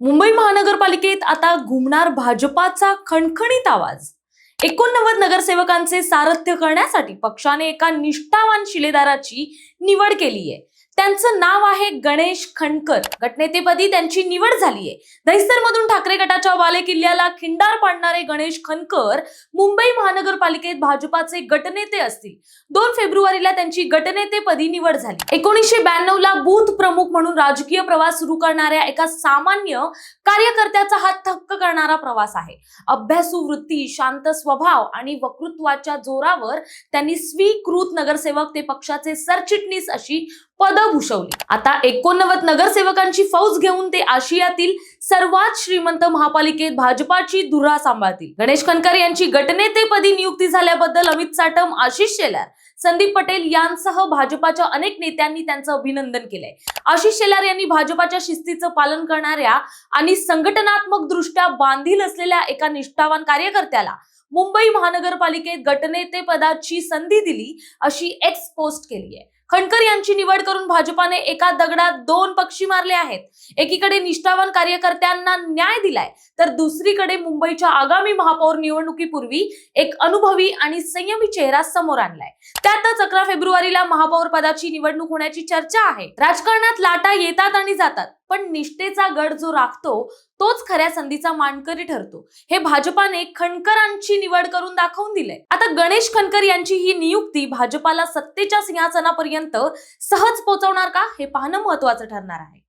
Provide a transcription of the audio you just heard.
मुंबई महानगरपालिकेत आता घुमणार भाजपाचा खणखणीत आवाज. एकोणनव्वद नगरसेवकांचे सारथ्य करण्यासाठी पक्षाने एका निष्ठावान शिलेदाराची निवड केली आहे त्यांचं नाव आहे गणेश खणकर. गटनेतेपदी त्यांची निवड झाली आहे दहिसर मधून ठाकरे गटाच्या बालेकिल्ल्याला खिंडार पाडणारे गणेश खणकर मुंबई महानगरपालिकेत भाजपाचे गटनेते असतील. दोन फेब्रुवारीला त्यांची गटनेतेपदी निवड झाली. एकोणीसशे ब्याण्णव ला बूथ प्रमुख म्हणून राजकीय प्रवास सुरू करणाऱ्या एका सामान्य कार्यकर्त्याचा हा थक्क करणारा प्रवास आहे. अभ्यासू वृत्ती शांत स्वभाव आणि वक्तृत्वाच्या जोरावर त्यांनी स्वीकृत नगरसेवक ते पक्षाचे सरचिटणीस अशी पद भूषवली. आता एकोणनव्वद नगरसेवकांची फौज घेऊन ते आशियातील सर्वात श्रीमंत महापालिकेत भाजपाची धुरा सांभाळतील. गणेश खनकर यांची गटनेतेपदी नियुक्ती झाल्याबद्दल अमित साटम आशिष शेलार संदीप पटेल यांसह भाजपाच्या अनेक नेत्यांनी त्यांचं अभिनंदन केलंय. आशिष शेलार यांनी भाजपाच्या शिस्तीचं पालन करणाऱ्या आणि संघटनात्मक दृष्ट्या बांधील असलेल्या एका निष्ठावान कार्यकर्त्याला मुंबई महानगरपालिकेत गटनेते पदाची संधी दिली अशी एक्स पोस्ट केली आहे खणकर यांची निवड करून भाजपाने एका दगडात दोन पक्षी मारले आहेत. एकीकडे निष्ठावान कार्यकर्त्यांना न्याय दिलाय तर दुसरीकडे मुंबईच्या आगामी महापौर निवडणुकीपूर्वी एक अनुभवी आणि संयमी चेहरा समोर आणलाय. त्यातच अकरा फेब्रुवारीला महापौर पदाची निवडणूक होण्याची चर्चा आहे. राजकारणात लाटा येतात आणि जातात. पण निष्ठेचा गड जो राखतो तोच खऱ्या संधीचा मानकरी ठरतो. हे भाजपाने खणकरांची निवड करून दाखवून दिलंय. आता गणेश खणकर यांची ही नियुक्ती भाजपाला सत्तेच्या सिंहासनापर्यंत सहज पोहोचवणार का हे पाहणं महत्वाचं ठरणार आहे.